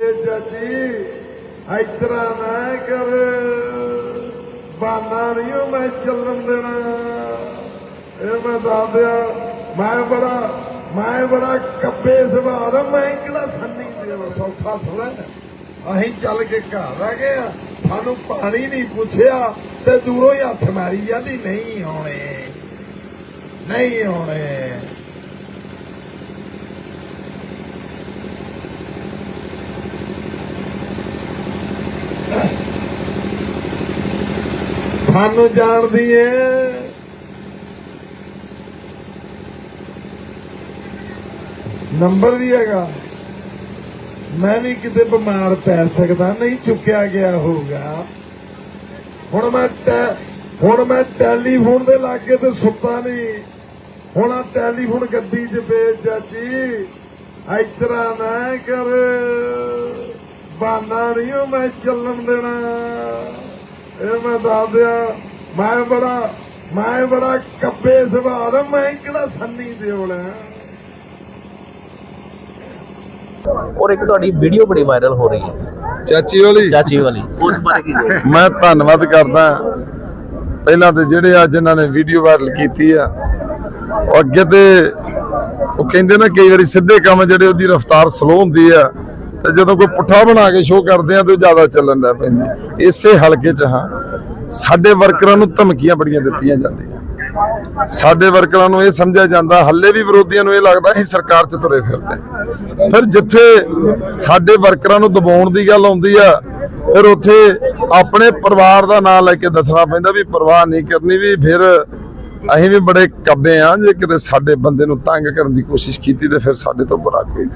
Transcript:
ਚਾਚੀ ਇਤਰਾ ਨਾ ਕਰ, ਬਾਨਾ ਨਹੀਂ ਮੈਂ ਚੱਲਣ ਦੇਣਾ। ਇਹ ਮੈਂ ਦੱਸ ਦਿਆ, ਮੈਂ ਬੜਾ ਮੈਂ ਬੜਾ ਕੱਬੇ ਸੁਭਾਅ ਦਾ, ਮੈਂ ਕਿਹੜਾ ਸੰਨੀ ਦੇਣਾ ਸੌਖਾ ਥੋੜਾ ਅਸੀਂ ਚੱਲ ਕੇ ਘਰ ਆ ਗਏ ਆ, ਸਾਨੂੰ ਪਾਣੀ ਨਹੀਂ ਪੁੱਛਿਆ, ਤੇ ਦੂਰੋਂ ਹੀ ਹੱਥ ਮਾਰੀ ਜਾਂਦੀ, ਨਹੀਂ ਆਉਣੇ ਨਹੀਂ ਆਉਣੇ। ਸਾਨੂੰ ਜਾਣਦੀ ਏ ਨੰਬਰ ਵੀ ਹੈਗਾ। ਮੈਂ ਵੀ ਕਿਤੇ ਬਿਮਾਰ ਪੈ ਸਕਦਾ, ਨਹੀਂ ਚੁੱਕਿਆ ਗਿਆ ਹੋਊਗਾ। ਹੁਣ ਮੈਂ ਹੁਣ ਮੈਂ ਟੈਲੀਫੋਨ ਦੇ ਲਾਗੇ ਤੇ ਸੁੱਤਾ ਨਹੀਂ। ਹੁਣ ਆ ਟੈਲੀਫੋਨ ਗੱਡੀ 'ਚ ਪੇ ਚਾਚੀ, ਇਤਰਾ ਨਾ ਕਰ। ਬਾਨਾ ਨਹੀਂ ਓ ਮੈਂ ਚੱਲਣ ਦੇਣਾ। ਇਹ ਮੈਂ ਦੱਸ ਦਿਆ ਮੈਂ ਬੜਾ ਮੈਂ ਬੜਾ ਕੱਬੇ ਸੁਭਾਅ ਦਾ ਮੈਂ ਕਿਹੜਾ ਸੰਨੀ ਦਿਓਲ ਆ? ਔਰ ਇੱਕ ਤੁਹਾਡੀ ਵੀਡੀਓ ਬੜੀ ਵਾਇਰਲ ਹੋ ਰਹੀ ਹੈ। ਚਾਚੀ ਵਾਲੀ। ਚਾਚੀ ਵਾਲੀ। ਉਸ ਬਾਰੇ ਕੀ? ਮੈਂ ਧੰਨਵਾਦ ਕਰਦਾ। ਪਹਿਲਾਂ ਤੇ ਜਿਹੜੇ ਆ ਜਿਨ੍ਹਾਂ ਨੇ ਵੀਡੀਓ ਵਾਇਰਲ ਕੀਤੀ ਆ ਉਹ ਅੱਗੇ ਤੇ ਉਹ ਕਹਿੰਦੇ ਨਾ ਕਈ ਵਾਰੀ ਸਿੱਧੇ ਕੰਮ ਜਿਹੜੇ ਉਹਦੀ ਰਫ਼ਤਾਰ ਸਲੋ ਹੁੰਦੀ ਆ ਤੇ ਜਦੋਂ ਕੋਈ ਪੁੱਠਾ ਬਣਾ ਕੇ ਸ਼ੋਅ ਕਰਦੇ ਆ ਤੇ ਜ਼ਿਆਦਾ ਚੱਲਣ ਲੱਗ ਪੈਂਦੀ ਇਸੇ ਹਲਕੇ 'ਚ ਹਾਂ, ਸਾਡੇ ਵਰਕਰਾਂ ਨੂੰ ਧਮਕੀਆਂ ਬੜੀਆਂ ਦਿੱਤੀਆਂ ਜਾਂਦੀਆਂ। ਸਾਡੇ ਵਰਕਰਾਂ ਨੂੰ ਇਹ ਸਮਝਿਆ ਜਾਂਦਾ, ਹੱਲੇ ਵੀ ਵਿਰੋਧੀਆਂ ਨੂੰ ਇਹ ਲੱਗਦਾ ਅਸੀਂ ਸਰਕਾਰ 'ਚ ਤੁਰੇ ਫਿਰਦੇ ਫਿਰ ਜਿੱਥੇ ਸਾਡੇ ਵਰਕਰਾਂ ਨੂੰ ਦਬਾਉਣ ਦੀ ਗੱਲ ਆਉਂਦੀ ਆ, ਫਿਰ ਉੱਥੇ ਆਪਣੇ ਪਰਿਵਾਰ ਦਾ ਨਾਮ ਲੈ ਕੇ ਦੱਸਣਾ ਪੈਂਦਾ ਵੀ ਪਰਵਾਹ ਨਹੀਂ ਕਰਨੀ ਵੀ ਫਿਰ ਅਸੀਂ ਵੀ ਬੜੇ ਕੱਬੇ ਆ ਜੇ ਕਿਤੇ ਸਾਡੇ ਬੰਦੇ ਨੂੰ ਤੰਗ ਕਰਨ ਦੀ ਕੋਸ਼ਿਸ਼ ਕੀਤੀ ਤੇ ਫਿਰ ਸਾਡੇ ਤੋਂ ਬੁਰਾ ਕੋਈ